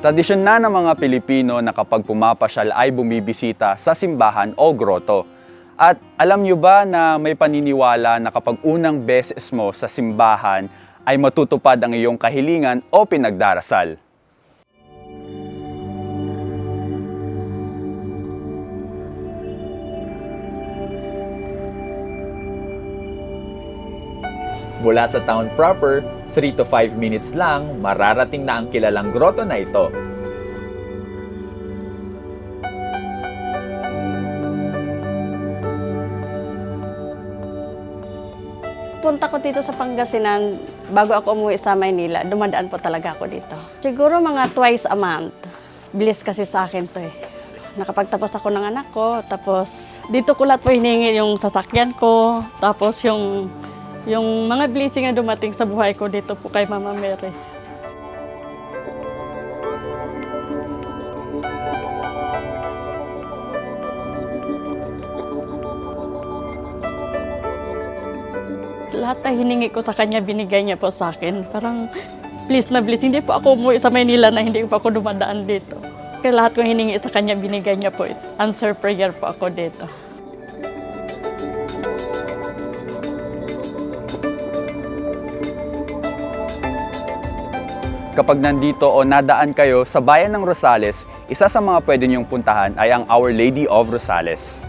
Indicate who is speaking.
Speaker 1: Tradisyon na ng mga Pilipino na kapag pumapasyal ay bumibisita sa simbahan o groto. At alam nyo ba na may paniniwala na kapag unang beses mo sa simbahan ay matutupad ang iyong kahilingan o pinagdarasal?
Speaker 2: Mula sa town proper, 3 to 5 minutes lang, mararating na ang kilalang grotto na ito.
Speaker 3: Punta ko dito sa Pangasinan, bago ako umuwi sa Maynila, dumadaan po talaga ako dito. Siguro mga twice a month. Bilis kasi sa akin to eh. Nakapagtapos ako ng anak ko, tapos dito ko lahat po hiningi yung sasakyan ko, tapos yung, yung mga blessing na dumating sa buhay ko dito po kay Mama Mary. lahat na hiningi ko sa kanya, binigay niya po sa akin. Parang, please na please, hindi po ako umuwi sa Maynila na hindi po ako dumadaan dito. Kaya lahat kong hiningi sa kanya, binigay niya po. Answer prayer po ako dito.
Speaker 1: Kapag nandito o nadaan kayo sa bayan ng Rosales, isa sa mga pwede niyong puntahan ay ang Our Lady of Rosales.